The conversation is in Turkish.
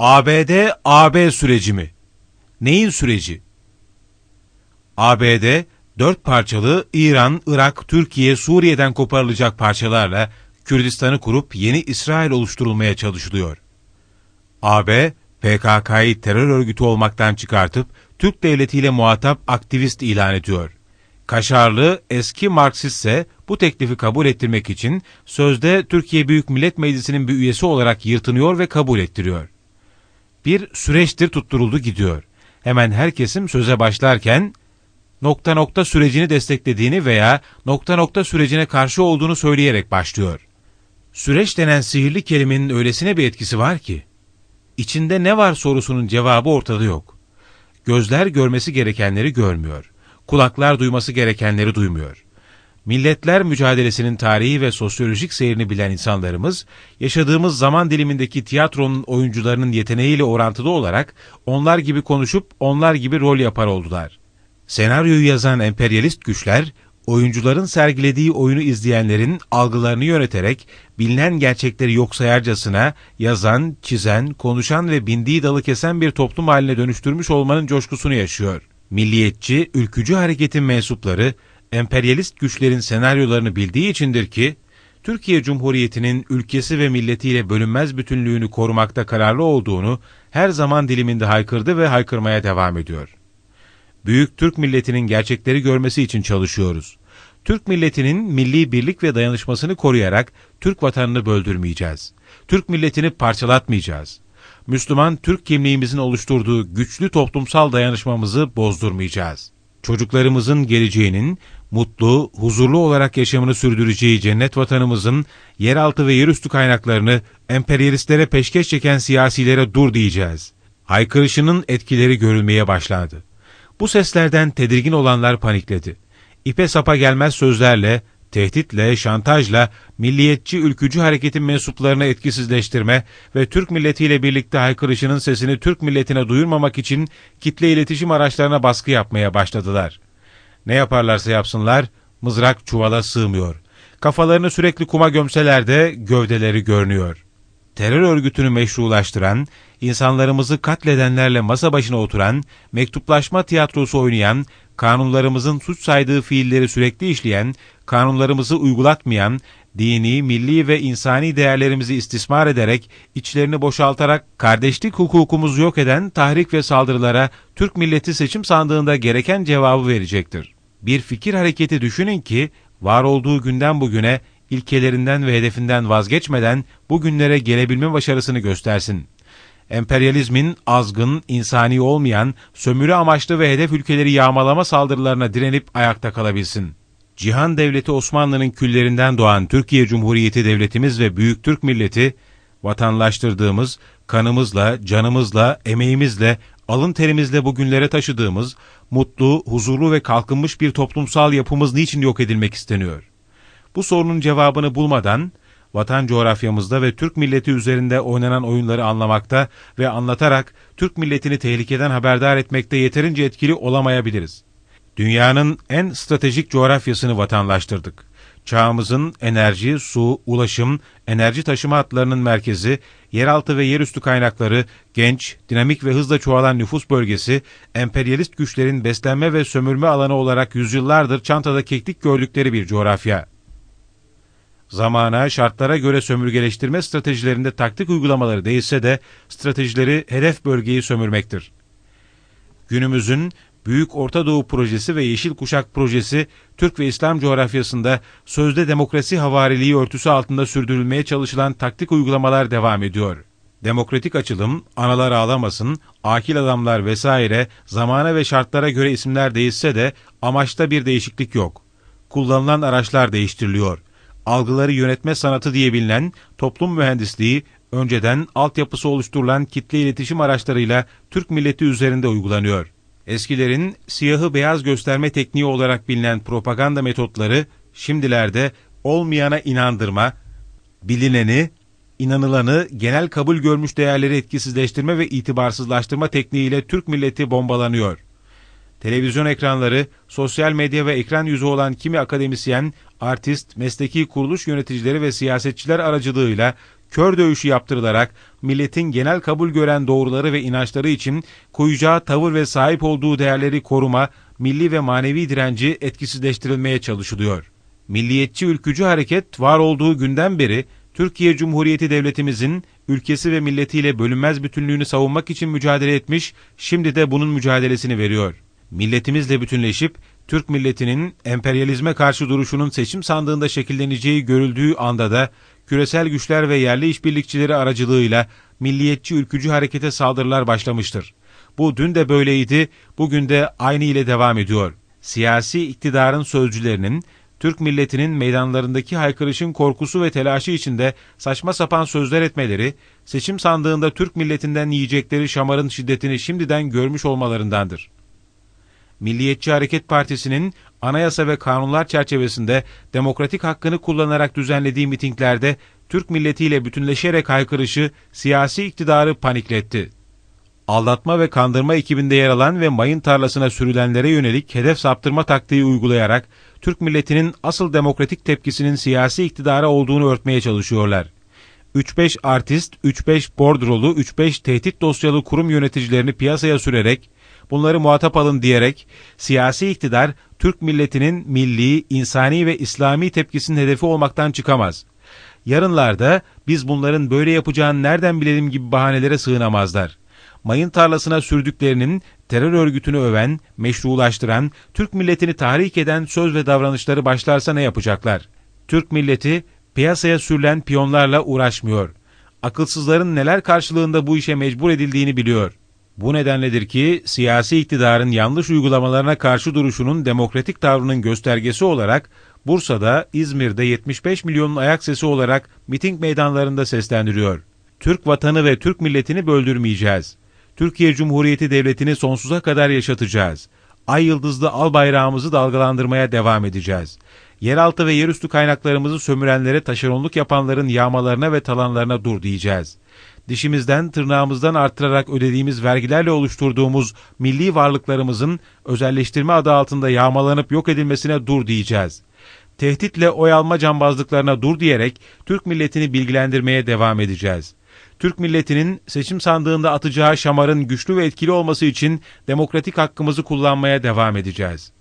ABD-AB süreci mi? Neyin süreci? ABD, dört parçalı İran, Irak, Türkiye, Suriye'den koparılacak parçalarla Kürdistan'ı kurup yeni İsrail oluşturulmaya çalışılıyor. AB, PKK'yı terör örgütü olmaktan çıkartıp Türk devletiyle muhatap aktivist ilan ediyor. Kaşarlı eski Marksist ise bu teklifi kabul ettirmek için sözde Türkiye Büyük Millet Meclisi'nin bir üyesi olarak yırtınıyor ve kabul ettiriyor. Bir süreçtir tutturuldu gidiyor. Hemen her kesim söze başlarken nokta nokta sürecini desteklediğini veya nokta nokta sürecine karşı olduğunu söyleyerek başlıyor. Süreç denen sihirli kelimenin öylesine bir etkisi var ki, içinde ne var sorusunun cevabı ortada yok. Gözler görmesi gerekenleri görmüyor. Kulaklar duyması gerekenleri duymuyor. Milletler mücadelesinin tarihi ve sosyolojik seyrini bilen insanlarımız, yaşadığımız zaman dilimindeki tiyatronun oyuncularının yeteneğiyle orantılı olarak onlar gibi konuşup onlar gibi rol yapar oldular. Senaryoyu yazan emperyalist güçler, oyuncuların sergilediği oyunu izleyenlerin algılarını yöneterek bilinen gerçekleri yok sayarcasına yazan, çizen, konuşan ve bindiği dalı kesen bir toplum haline dönüştürmüş olmanın coşkusunu yaşıyor. Milliyetçi, ülkücü hareketin mensupları, emperyalist güçlerin senaryolarını bildiği içindir ki, Türkiye Cumhuriyeti'nin ülkesi ve milletiyle bölünmez bütünlüğünü korumakta kararlı olduğunu her zaman diliminde haykırdı ve haykırmaya devam ediyor. Büyük Türk milletinin gerçekleri görmesi için çalışıyoruz. Türk milletinin milli birlik ve dayanışmasını koruyarak Türk vatanını böldürmeyeceğiz. Türk milletini parçalatmayacağız. Müslüman Türk kimliğimizin oluşturduğu güçlü toplumsal dayanışmamızı bozdurmayacağız. Çocuklarımızın geleceğinin mutlu, huzurlu olarak yaşamını sürdüreceği cennet vatanımızın yeraltı ve yerüstü kaynaklarını emperyalistlere peşkeş çeken siyasilere dur diyeceğiz. Haykırışının etkileri görülmeye başladı. Bu seslerden tedirgin olanlar panikledi. İpe sapa gelmez sözlerle, tehditle, şantajla milliyetçi ülkücü hareketin mensuplarını etkisizleştirme ve Türk milletiyle birlikte haykırışının sesini Türk milletine duyurmamak için kitle iletişim araçlarına baskı yapmaya başladılar. Ne yaparlarsa yapsınlar, mızrak çuvala sığmıyor. Kafalarını sürekli kuma gömseler de gövdeleri görünüyor. Terör örgütünü meşrulaştıran, insanlarımızı katledenlerle masa başına oturan, mektuplaşma tiyatrosu oynayan, kanunlarımızın suç saydığı fiilleri sürekli işleyen, kanunlarımızı uygulatmayan, dini, milli ve insani değerlerimizi istismar ederek, içlerini boşaltarak kardeşlik hukukumuzu yok eden tahrik ve saldırılara Türk milleti seçim sandığında gereken cevabı verecektir. Bir fikir hareketi düşünün ki, var olduğu günden bugüne ilkelerinden ve hedefinden vazgeçmeden bugünlere gelebilme başarısını göstersin emperyalizmin azgın, insani olmayan, sömürü amaçlı ve hedef ülkeleri yağmalama saldırılarına direnip ayakta kalabilsin. Cihan Devleti Osmanlı'nın küllerinden doğan Türkiye Cumhuriyeti Devletimiz ve Büyük Türk Milleti, vatanlaştırdığımız, kanımızla, canımızla, emeğimizle, alın terimizle bugünlere taşıdığımız, mutlu, huzurlu ve kalkınmış bir toplumsal yapımız niçin yok edilmek isteniyor? Bu sorunun cevabını bulmadan, vatan coğrafyamızda ve Türk milleti üzerinde oynanan oyunları anlamakta ve anlatarak Türk milletini tehlikeden haberdar etmekte yeterince etkili olamayabiliriz. Dünyanın en stratejik coğrafyasını vatanlaştırdık. Çağımızın enerji, su, ulaşım, enerji taşıma hatlarının merkezi, yeraltı ve yerüstü kaynakları, genç, dinamik ve hızla çoğalan nüfus bölgesi, emperyalist güçlerin beslenme ve sömürme alanı olarak yüzyıllardır çantada keklik gördükleri bir coğrafya zamana, şartlara göre sömürgeleştirme stratejilerinde taktik uygulamaları değilse de stratejileri hedef bölgeyi sömürmektir. Günümüzün Büyük Orta Doğu Projesi ve Yeşil Kuşak Projesi Türk ve İslam coğrafyasında sözde demokrasi havariliği örtüsü altında sürdürülmeye çalışılan taktik uygulamalar devam ediyor. Demokratik açılım, analar ağlamasın, akil adamlar vesaire zamana ve şartlara göre isimler değişse de amaçta bir değişiklik yok. Kullanılan araçlar değiştiriliyor algıları yönetme sanatı diye bilinen toplum mühendisliği önceden altyapısı oluşturulan kitle iletişim araçlarıyla Türk milleti üzerinde uygulanıyor. Eskilerin siyahı beyaz gösterme tekniği olarak bilinen propaganda metotları şimdilerde olmayana inandırma, bilineni, inanılanı genel kabul görmüş değerleri etkisizleştirme ve itibarsızlaştırma tekniğiyle Türk milleti bombalanıyor. Televizyon ekranları, sosyal medya ve ekran yüzü olan kimi akademisyen, artist, mesleki kuruluş yöneticileri ve siyasetçiler aracılığıyla kör dövüşü yaptırılarak milletin genel kabul gören doğruları ve inançları için koyacağı tavır ve sahip olduğu değerleri koruma, milli ve manevi direnci etkisizleştirilmeye çalışılıyor. Milliyetçi ülkücü hareket var olduğu günden beri Türkiye Cumhuriyeti Devletimizin ülkesi ve milletiyle bölünmez bütünlüğünü savunmak için mücadele etmiş, şimdi de bunun mücadelesini veriyor. Milletimizle bütünleşip Türk milletinin emperyalizme karşı duruşunun seçim sandığında şekilleneceği görüldüğü anda da küresel güçler ve yerli işbirlikçileri aracılığıyla milliyetçi ülkücü harekete saldırılar başlamıştır. Bu dün de böyleydi, bugün de aynı ile devam ediyor. Siyasi iktidarın sözcülerinin Türk milletinin meydanlarındaki haykırışın korkusu ve telaşı içinde saçma sapan sözler etmeleri, seçim sandığında Türk milletinden yiyecekleri şamarın şiddetini şimdiden görmüş olmalarındandır. Milliyetçi Hareket Partisi'nin anayasa ve kanunlar çerçevesinde demokratik hakkını kullanarak düzenlediği mitinglerde Türk milletiyle bütünleşerek haykırışı siyasi iktidarı panikletti. Aldatma ve kandırma ekibinde yer alan ve mayın tarlasına sürülenlere yönelik hedef saptırma taktiği uygulayarak Türk milletinin asıl demokratik tepkisinin siyasi iktidara olduğunu örtmeye çalışıyorlar. 3-5 artist, 3-5 bordrolu, 3-5 tehdit dosyalı kurum yöneticilerini piyasaya sürerek, bunları muhatap alın diyerek, siyasi iktidar, Türk milletinin milli, insani ve İslami tepkisinin hedefi olmaktan çıkamaz. Yarınlarda biz bunların böyle yapacağını nereden bilelim gibi bahanelere sığınamazlar. Mayın tarlasına sürdüklerinin terör örgütünü öven, meşrulaştıran, Türk milletini tahrik eden söz ve davranışları başlarsa ne yapacaklar? Türk milleti piyasaya sürülen piyonlarla uğraşmıyor. Akılsızların neler karşılığında bu işe mecbur edildiğini biliyor. Bu nedenledir ki siyasi iktidarın yanlış uygulamalarına karşı duruşunun demokratik tavrının göstergesi olarak Bursa'da, İzmir'de 75 milyonun ayak sesi olarak miting meydanlarında seslendiriyor. Türk vatanı ve Türk milletini böldürmeyeceğiz. Türkiye Cumhuriyeti Devleti'ni sonsuza kadar yaşatacağız. Ay yıldızlı al bayrağımızı dalgalandırmaya devam edeceğiz. Yeraltı ve yerüstü kaynaklarımızı sömürenlere taşeronluk yapanların yağmalarına ve talanlarına dur diyeceğiz. Dişimizden, tırnağımızdan arttırarak ödediğimiz vergilerle oluşturduğumuz milli varlıklarımızın özelleştirme adı altında yağmalanıp yok edilmesine dur diyeceğiz. Tehditle oy alma cambazlıklarına dur diyerek Türk milletini bilgilendirmeye devam edeceğiz. Türk milletinin seçim sandığında atacağı şamarın güçlü ve etkili olması için demokratik hakkımızı kullanmaya devam edeceğiz.